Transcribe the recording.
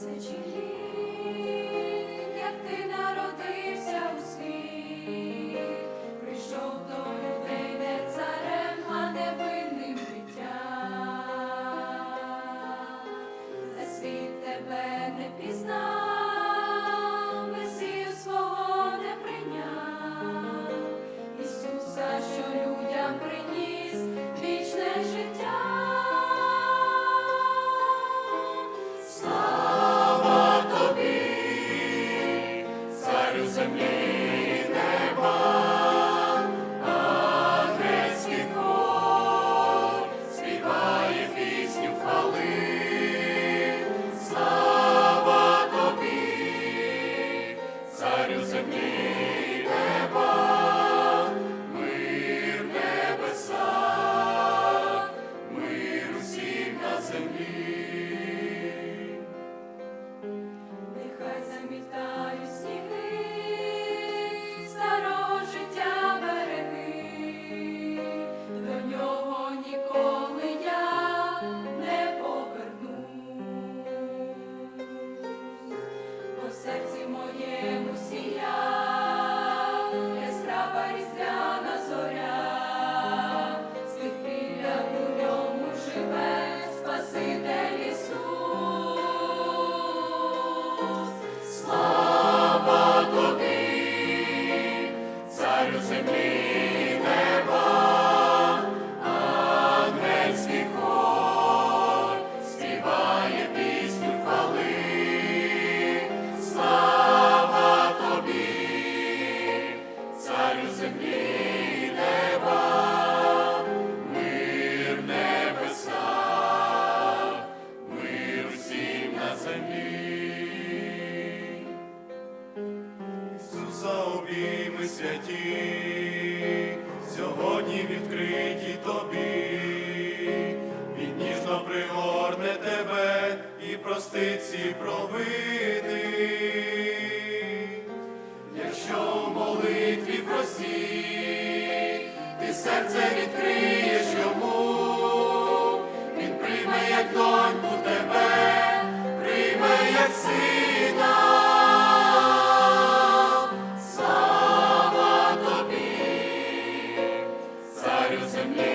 тисячі літ. землі неба, ангельський хор царю землі. тобі, ми святі, сьогодні відкриті тобі, він ніжно пригорне тебе і простить ці провини, якщо в молитві прості, ти серце. Jerusalem.